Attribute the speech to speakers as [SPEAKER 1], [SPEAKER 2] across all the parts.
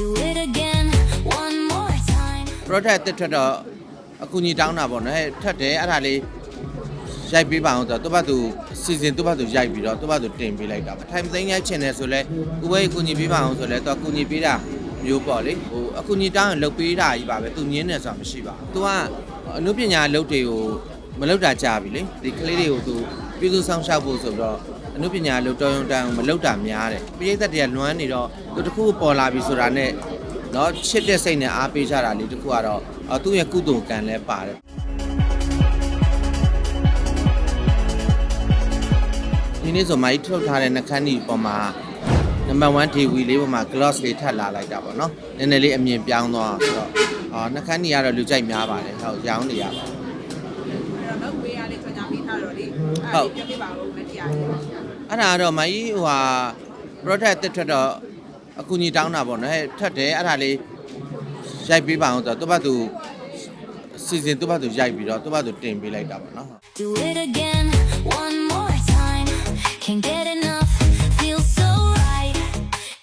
[SPEAKER 1] Do it again one more time.
[SPEAKER 2] product တစ်ထွက်တော့အကူကြီးတောင်းတာပေါ့နော်အဲထွက်တယ်အဲ့ဒါလေးရိုက်ပေးပါအောင်ဆိုတော့သူ့ဘသူစီစဉ်သူ့ဘသူရိုက်ပြီးတော့သူ့ဘသူတင်ပေးလိုက်တာပေါ့ထိုင်မသိမ်းရိုက်ချင်တယ်ဆိုလဲဥပ္ပယအကူကြီးပေးပါအောင်ဆိုလဲသူအကူကြီးပေးတာမျိုးပေါ့လေဟိုအကူကြီးတောင်းရင်လုပ်ပေးတာကြီးပါပဲသူညင်းတယ်ဆိုတာမရှိပါဘူးသူကအနုပညာအလုပ်တွေကိုမလုပ်တာကြာပြီလေဒီကလေးတွေကိုသူပြုစုဆောင်ရှောက်ဖို့ဆိုတော့ အမှုပညာလို့တော်ရုံတန်အောင်မလောက်တာများတယ်ပရိသတ်တွေကလွမ်းနေတော့သူတစ်ခုပေါ်လာပြီဆိုတာနဲ့နော်ချစ်တဲ့စိတ်နဲ့အားပေးကြတာလေတစ်ခုကတော့သူ့ရဲ့ကုသိုလ်ကံလည်းပါတယ်ဒီနေ့ဆိုမိုင်းထုတ်ထားတဲ့နှခမ်းဒီပေါ်မှာနံပါတ်1 TV လေးပေါ်မှာ gloss လေးထပ်လာလိုက်တာပေါ့နော်နည်းနည်းလေးအမြင်ပြောင်းသွားဆိုတော့အာနှခမ်းကြီးကတော့လူကြိုက်များပါတယ်ဟုတ်ရောင်းနေရပါတယ်
[SPEAKER 3] အဲ့တော့ဝေးရလေးထွက်ကြပေးထားတော့လေအဲ့ဒါပြပြပါဦးမတရားဘူး
[SPEAKER 2] အဲ့ဒါကတော့မိုင်းဟိုဟာ product တစ်ထွက်တော့အကူကြီးတောင်းတာပေါ့နော်အဲထွက်တယ်အဲ့ဒါလေးရိုက်ပေးပါအောင်ဆိုတော့သူ့ဘသူစီစဉ်သူ့ဘသူရိုက်ပြီးတော့သူ့ဘသူတင်ပေးလိုက်တာပေါ့နော်
[SPEAKER 1] Do it again one more time. Can't get enough. Feels so right.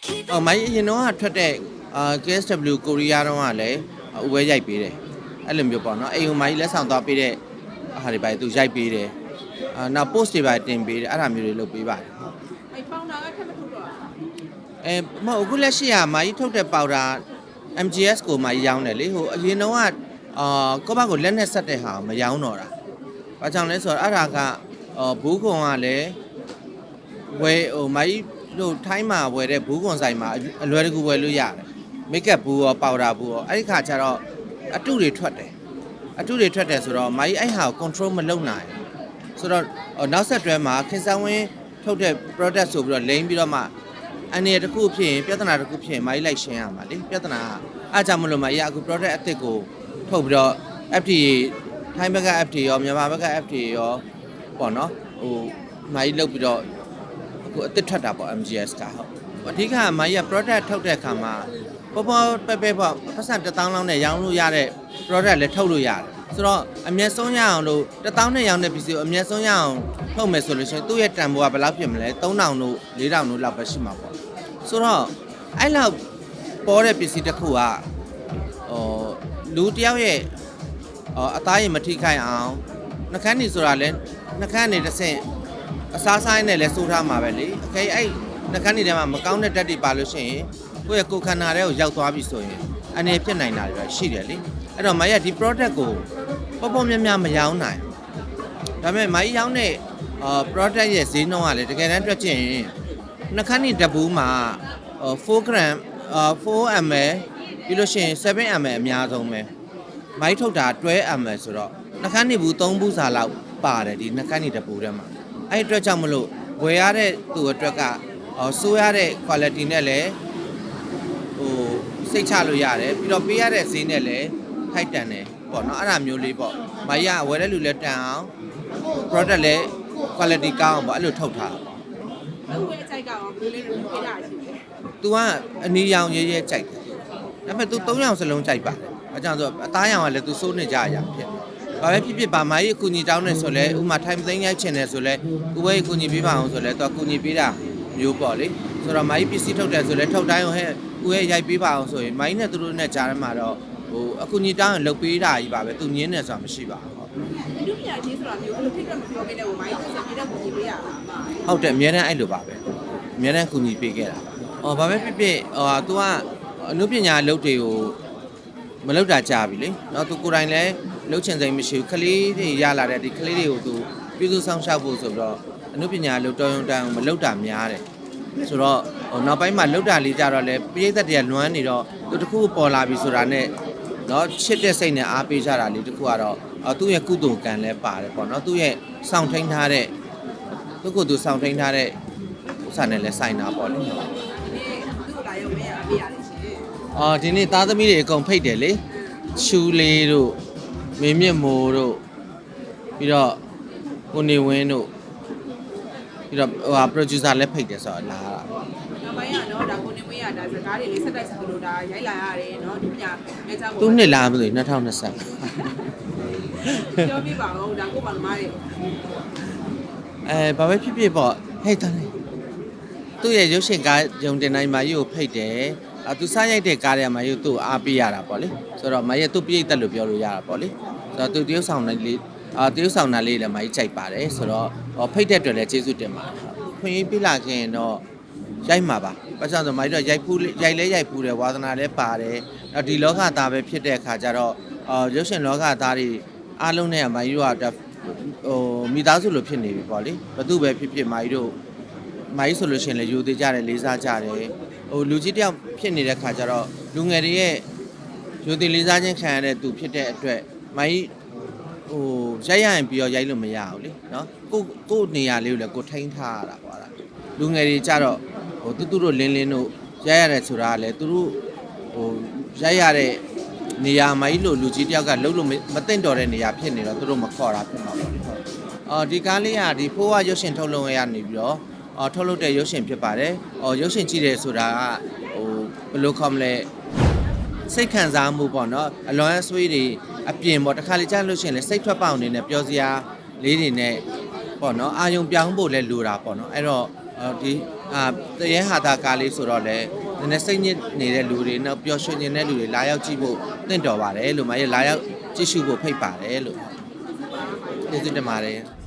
[SPEAKER 1] Keep
[SPEAKER 2] အော်မိုင်းအရင်တော့ကထွက်တဲ့အာ KSW ကိုရီးယားတော့ကလည်းဥပဲရိုက်ပေးတယ်အဲ့လိုမျိုးပေါ့နော်အိမ်ကမိုင်းလက်ဆောင်သွားပေးတဲ့အားတွေပါသူရိုက်ပေးတယ် အာနောက် post တွေပါတင်ပေးတယ်အဲ့ဒါမျိုးတွေလုပ်ပေးပါတယ်
[SPEAKER 3] အဲ့ပေါင်တာကထပ်မထုတ်တော့
[SPEAKER 2] အဲမဟုတ်အခုလက်ရှိကမာကြီးထုတ်တဲ့ပေါင်တာ MGS ကိုမာကြီးရောင်းတယ်လေဟိုအရင်တော့ကအာကိုယ့်ဘက်ကိုလက်နဲ့ဆက်တဲ့ဟာကိုမရောင်းတော့တာ။ဘာကြောင့်လဲဆိုတော့အဲ့ဒါကအော်ဘူးခွန်ကလည်းဝယ်ဟိုမာကြီးတို့ထိုင်းမှာဝယ်တဲ့ဘူးခွန်ဆိုင်မှာအလွယ်တကူဝယ်လို့ရတယ်။မိတ်ကပ်ဘူးရောပေါဒါဘူးရောအဲ့ဒီခါကျတော့အတုတွေထွက်တယ်။အတုတွေထွက်တယ်ဆိုတော့မာကြီးအဲ့ဟာကို control မလုပ်နိုင်ဘူး ဆိုတော့ဟိုနောက်ဆက်တွဲမှာခင်စံဝင်းထုတ်တဲ့ product ဆိုပြီးတော့လိမ့်ပြီးတော့မှအနေတစ်ခုဖြစ်ရင်ပြဿနာတစ်ခုဖြစ်ရင်မိုင်းလိုက်ရှင်းရမှာလေပြဿနာကအားကြောင့်မလို့မရအခု product အသစ်ကိုထုတ်ပြီးတော့ FDA ထိုင်းဘက်က FDA ရောမြန်မာဘက်က FDA ရောပေါ့နော်ဟိုမိုင်းလုပ်ပြီးတော့အခုအသစ်ထွက်တာပေါ့ MGS ကဟုတ်အဓိကမိုင်းရ product ထုတ်တဲ့အခါမှာပေါ်ပေါ်ပဲပဲပေါ့ပတ်စံ1000လောက်နဲ့ရောင်းလို့ရတဲ့ product လည်းထုတ်လို့ရတယ် ဆိုတော့အမျက်ဆုံးရအောင်လို့1000နဲ့ရောင်းတဲ့ပစ္စည်းကိုအမျက်ဆုံးရအောင်ထုတ်မယ်ဆိုလို့ရှိရင်သူ့ရဲ့တန်ဖိုးကဘယ်လောက်ဖြစ်မလဲ3000တို့4000တို့လောက်ပဲရှိမှာပေါ့ဆိုတော့အဲ့လောက်ပေါ်တဲ့ပစ္စည်းတစ်ခုကဟိုလူတစ်ယောက်ရဲ့ဟိုအသားရင်မထိခိုက်အောင်နှကန်းနေဆိုတာလဲနှကန်းနေတစ်ဆင့်အစားဆိုင်နဲ့လဲစိုးထားမှာပဲလေအခေအဲ့နှကန်းနေထဲမှာမကောင်းတဲ့ဓာတ်တွေပါလို့ရှိရင်ကိုယ့်ရဲ့ကိုယ်ခန္ဓာထဲကိုရောက်သွားပြီဆိုရင်အနေဖြစ်နိုင်တာတွေပဲရှိတယ်လေအဲ့တော့မရဒီ product ကို ပေါ့ပေါ့များများမရောင်းနိုင်ဘူးဒါပေမဲ့မကြီးရောင်းတဲ့အာ product ရဲ့ဈေးနှုန်းကလည်းတကယ်တမ်းတွက်ကြည့်ရင်နှခမ်းနေတပူးမှာ4 gram အာ4 ml ပြီးလို့ရှိရင်7 ml အများဆုံးပဲမိုက်ထုတ်တာ12 ml ဆိုတော့နှခမ်းနေဘူး3ဘူးစာလောက်ပါတယ်ဒီနှခမ်းနေတပူးထဲမှာအဲ့ဒီအတွက်ကြောင့်မလို့ဝယ်ရတဲ့သူအတွက်ကဟောဆိုးရတဲ့ quality နဲ့လည်းဟိုစိတ်ချလို့ရတယ်ပြီးတော့ပေးရတဲ့ဈေးနဲ့လည်းထိုက်တန်တယ် ပေါ့နော်အဲ့ဒါမျိုးလေးပေါ့မိုက်ရဝယ်တဲ့လူလည်းတန်အောင် product လည်း quality ကောင်းအောင်ပေါ့အဲ့လိုထုတ်ထားတာ
[SPEAKER 3] အဲ့ဝေးအကြိုက်ကရောဘယ်လိုလေးတွေပေးတာရှိလဲ
[SPEAKER 2] तू ကအနီရောင်ရဲရဲကြိုက်တယ်ဒါပေမဲ့ तू ၃ရောင်စလုံးကြိုက်ပါတယ်အကြောင်းဆိုအသားရောင်ကလည်း तू စိုးနေကြအရာဖြစ်ဘာပဲဖြစ်ဖြစ်ပါမာကြီးအကူညီတောင်းနေဆိုလဲဥမာထိုင်သိမ်းရိုက်ချင်တယ်ဆိုလဲဥပ္ပယအကူညီပေးပါအောင်ဆိုလဲ तू အကူညီပေးတာမျိုးပေါ့လေဆိုတော့မာကြီးပစ္စည်းထုတ်တယ်ဆိုလဲထုတ်တိုင်းဟဲ့ဥရဲ့ရိုက်ပေးပါအောင်ဆိုရင်မာကြီးနဲ့သူတို့နဲ့ကြားထဲမှာတော့ ဟိုအကူညီတောင်းရင်လုပ်ပေးတာကြီးပါပဲ तू ညင်းတယ်ဆိုတာမရှိပါဘူးဟုတ်
[SPEAKER 3] ဒီလူပြချင်းဆိုတာမျိုးဘယ်လိုဖြစ်တော့မပြောခဲ့တဲ့ဟိုမိုင်းဆက်ပြတဲ့ပုံကြီးပေးရတာမှာ
[SPEAKER 2] ဟုတ်တယ်အများတန်းအဲ့လိုပါပဲအများတန်းကူညီပေးခဲ့တာပါ။အော်ဘာပဲဖြစ်ဖြစ်ဟိုဟာ तू ကအနုပညာအလုပ်တွေကိုမလုပ်တာကြာပြီလေ။နော် तू ကိုယ်တိုင်လည်းလုပ်ချင်စိမ်မရှိဘူး။ကလေးတွေရလာတဲ့ဒီကလေးတွေကို तू ပြုစုဆောင်ရှောက်ဖို့ဆိုတော့အနုပညာအလုပ်တော်ရုံတန်းမလုပ်တာများတယ်။ဆိုတော့ဟိုနောက်ပိုင်းမှာလုပ်တာလေးကြတော့လေပရိသတ်တွေကလွမ်းနေတော့သူတစ်ခုပေါ်လာပြီဆိုတာနဲ့ နော်ချစ်တဲ့စိတ်နဲ့အားပေးကြတာလေးတစ်ခုကတော့အော်သူ့ရဲ့ကုသိုလ်ကံလည်းပါတယ်ပေါ့နော်။သူ့ရဲ့စောင့်ထိန်ထားတဲ့သူကသူဆောင်ထိန်ထားတဲ့ဥစ္စာနဲ့လည်းဆိုင်တာပေါ့လေ
[SPEAKER 3] ဒီနေ့သူ့လာရုံနဲ့အပေးရတယ်ရှင်။
[SPEAKER 2] အော်ဒီနေ့သားသမီးတွေအကုန်ဖိတ်တယ်လေ။ရှူလေးတို့မေမြင့်မိုးတို့ပြီးတော့ကိုနေဝင်းတို့ပြီးတော့ဟိုဟာ producer လည်းဖိတ်တယ်ဆိုတော့လာတာ
[SPEAKER 3] နောက်ပိုင်းကတော့ဒါကိုနေမွေးရ ဒါစကားတွေလေးဆက်တိုက်ဆက်လို့ဒါရိုက်လာရတယ်နော်ဒီပြအဲကြောင့်။
[SPEAKER 2] သူနှစ်လာမလို့2020
[SPEAKER 3] ပြောပြပါဦးဒါကိုပါမမားတွေ
[SPEAKER 2] အဲဘာပဲဖြစ်ဖြစ်ပေါ့ဟဲ့တန်းလေဟသူ့ရဲ့ရုပ်ရှင်ကားယုံတင်တိုင်းမာကြီးကိုဖိတ်တယ်အာသူစားရိုက်တဲ့ကားထဲမှာယူသူ့ကိုအားပေးရတာပေါ့လေဆိုတော့မာကြီးသူ့ပြိတ်သက်လို့ပြောလို့ရတာပေါ့လေဆိုတော့သူတရုပ်ဆောင်တဲ့လေးအာတရုပ်ဆောင်တာလေးလည်းမာကြီးကြိုက်ပါတယ်ဆိုတော့ဟောဖိတ်တဲ့အတွက်လည်းကျေးဇူးတင်ပါတယ်ခွင့်ရေးပြလာခင်တော့ ရိုက်မှာပါဘာကြောင့်ဆိုမာကြီးတော့ရိုက်ဖူးရိုက်လဲရိုက်ဖူးတယ်ဝါသနာလည်းပါတယ်တော့ဒီလောကသားပဲဖြစ်တဲ့အခါကျတော့အာရုပ်ရှင်လောကသားတွေအားလုံးနဲ့မာကြီးတို့ကဟိုမိသားစုလိုဖြစ်နေပြီပေါ့လေဘသူပဲဖြစ်ဖြစ်မာကြီးတို့မိုင်းဆိုလို့ရှိရင်လည်းယူသေးကြတယ်လေးစားကြတယ်ဟိုလူကြီးတယောက်ဖြစ်နေတဲ့ခါကျတော့လူငယ်တွေရဲ့ယူသေးလေးစားခြင်းခံရတဲ့သူဖြစ်တဲ့အတွက်မိုင်းဟိုရိုက်ရရင်ပြီးတော့ရိုက်လို့မရဘူးလေနော်ကိုကိုနေရာလေးကိုလည်းကိုထိန်းထားရတာပေါ့အဲ့ဒါလူငယ်တွေကြတော့ ဟိုတူတူတို့လင်းလင်းတို့ရိုက်ရတယ်ဆိုတာကလည်းသူတို့ဟိုရိုက်ရတဲ့နေရာမိုင်းလို့လူကြီးတယောက်ကလှုပ်လို့မသိမ့်တော်တဲ့နေရာဖြစ်နေတော့သူတို့မခေါ်တာဖြစ်မှာပေါ့လေဟုတ်အော်ဒီကားလေးကဒီဖိုးဝရုပ်ရှင်ထုတ်လုပ်ရနေပြီးတော့အော်ထုတ်လုပ်တဲ့ရုပ်ရှင်ဖြစ်ပါတယ်။အော်ရုပ်ရှင်ကြည့်တယ်ဆိုတာကဟိုဘယ်လိုခေါ်မလဲစိတ်ခံစားမှုပေါ့နော်။အလွန်အဆွေးတွေအပြင်ပေါ့တစ်ခါလေကြားလို့ရှိရင်လေစိတ်ထွက်ပေါက်အနေနဲ့ပြောစရာလေးတွေနဲ့ပေါ့နော်အာယုံပြောင်းဖို့လည်းလိုတာပေါ့နော်။အဲ့တော့အော် ဒီအာတရေဟာတာကားလေးဆိုတော့လေနည်းနည်းစိတ်ညစ်နေတဲ့လူတွေနောက်ပျော်ရွှင်နေတဲ့လူတွေလာရောက်ကြည့်ဖို့တင့်တော်ပါတယ်လို့မရဲ့လာရောက်ကြည့်ရှုဖို့ဖိတ်ပါတယ်လို့ကျေးဇူးတင်ပါတယ်။